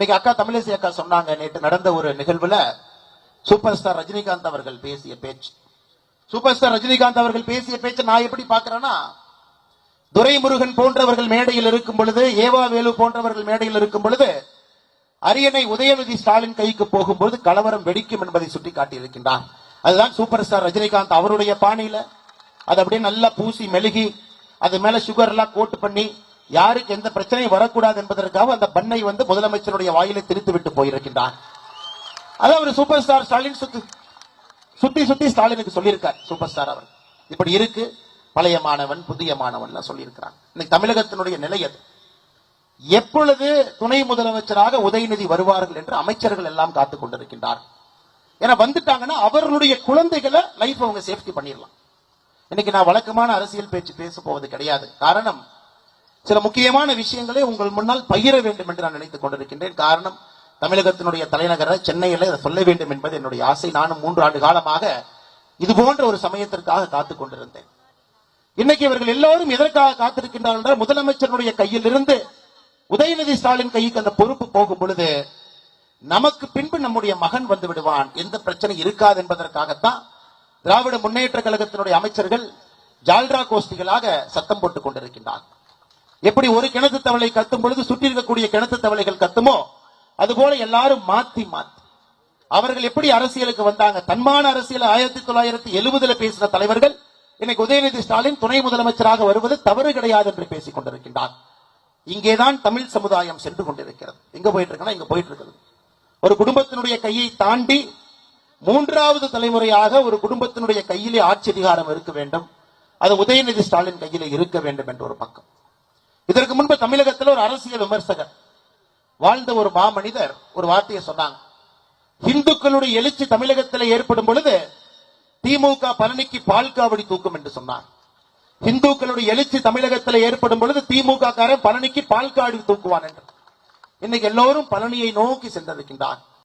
இன்னைக்கு அக்கா தமிழிசை அக்கா சொன்னாங்க நேற்று நடந்த ஒரு நிகழ்வுல சூப்பர் ஸ்டார் ரஜினிகாந்த் அவர்கள் பேசிய பேச்சு. சூப்பர் ஸ்டார் ரஜினிகாந்த் அவர்கள் பேசிய பேச்சு நான் எப்படி பாக்குறேன்னா துரைமுருகன் போன்றவர்கள் மேடையில் இருக்கும் பொழுது ஏவா வேலு போன்றவர்கள் மேடையில் இருக்கும் பொழுது அரியணை உதயநிதி ஸ்டாலின் கைக்கு போகும்போது கலவரம் வெடிக்கும் என்பதை சுட்டி காட்டியிருக்கின்றார் அதுதான் சூப்பர் ஸ்டார் ரஜினிகாந்த் அவருடைய பாணியில. அது அப்படியே நல்லா பூசி மெழுகி அது மேல சுகர் எல்லாம் கோட்டு பண்ணி யாருக்கு எந்த பிரச்சனையும் வரக்கூடாது என்பதற்காக அந்த பண்ணை வந்து முதலமைச்சருடைய வாயிலை திரித்து விட்டு போயிருக்கின்றார். அது அவர் சூப்பர் ஸ்டார் ஸ்டாலின் சுத்தி சுத்தி சுத்தி ஸ்டாலினுக்கு சொல்லியிருக்கார் சூப்பர் ஸ்டார் அவர். இப்படி இருக்கு பழைய மாணவன் புதிய மாணவன் சொல்லியிருக்கிறார் இன்னைக்கு தமிழகத்தினுடைய நிலை அது. எப்பொழுது துணை முதலமைச்சராக உதயநிதி வருவார்கள் என்று அமைச்சர்கள் எல்லாம் காத்துக் கொண்டிருக்கின்றார் ஏன்னா வந்துட்டாங்கன்னா அவர்களுடைய குழந்தைகளை லைஃப் அவங்க சேஃப்டி பண்ணிடலாம். இன்னைக்கு நான் வழக்கமான அரசியல் பேச்சு பேச போவது கிடையாது. காரணம் சில முக்கியமான விஷயங்களை உங்கள் முன்னால் பகிர வேண்டும் என்று நான் நினைத்துக் கொண்டிருக்கின்றேன். காரணம் தமிழகத்தினுடைய தலைநகர சென்னையில் அதை சொல்ல வேண்டும் என்பது என்னுடைய ஆசை. நானும் மூன்று ஆண்டு காலமாக இது போன்ற ஒரு சமயத்திற்காக காத்துக் கொண்டிருந்தேன். இன்னைக்கு இவர்கள் எல்லோரும் எதற்காக காத்திருக்கின்றார்கள் என்றால் முதலமைச்சருடைய கையில் இருந்து உதயநிதி ஸ்டாலின் கைக்கு அந்த பொறுப்பு போகும் பொழுது நமக்கு பின்பு நம்முடைய மகன் வந்து விடுவான். எந்த பிரச்சனை இருக்காது என்பதற்காகத்தான் திராவிட முன்னேற்ற கழகத்தினுடைய அமைச்சர்கள் ஜால்ரா கோஷ்டிகளாக சத்தம் போட்டுக் கொண்டிருக்கின்றார்கள். எப்படி ஒரு கிணத்து தவளை கத்தும் பொழுது சுற்றி இருக்கக்கூடிய கிணத்து தவளைகள் கத்துமோ? அதுபோல எல்லாரும் மாத்தி மாத்தி. அவர்கள் எப்படி அரசியலுக்கு வந்தாங்க? தன்மான அரசியல் ஆயிரத்தி தொள்ளாயிரத்தி எழுபதுல பேசின தலைவர்கள் இன்னைக்கு உதயநிதி ஸ்டாலின் துணை முதலமைச்சராக வருவது தவறு கிடையாது என்று பேசிக் கொண்டிருக்கின்றார். இங்கேதான் தமிழ் சமுதாயம் சென்று கொண்டிருக்கிறது. எங்க போயிட்டு இருக்குன்னா இங்க போயிட்டு இருக்கிறது ஒரு குடும்பத்தினுடைய கையை தாண்டி மூன்றாவது தலைமுறையாக ஒரு குடும்பத்தினுடைய கையிலே ஆட்சி அதிகாரம் இருக்க வேண்டும். அது உதயநிதி ஸ்டாலின் கையிலே இருக்க வேண்டும் என்ற ஒரு பக்கம். தமிழகத்தில் ஒரு அரசியல் விமர்சகர். வாழ்ந்த ஒரு மாமனிதர் ஒரு வார்த்தையை சொன்னாங்க. இந்துக்களுடைய எழுச்சி தமிழகத்தில் ஏற்படும் பொழுது திமுக பழனிக்கு பால்காவடி தூக்கும் என்று சொன்னார். இந்துக்களுடைய எழுச்சி தமிழகத்தில் ஏற்படும் பொழுது திமுக காரன் பழனிக்கு பால்காவடி தூக்குவான் என்று. இன்னைக்கு எல்லோரும் பழனியை நோக்கி சென்றிருக்கின்றான்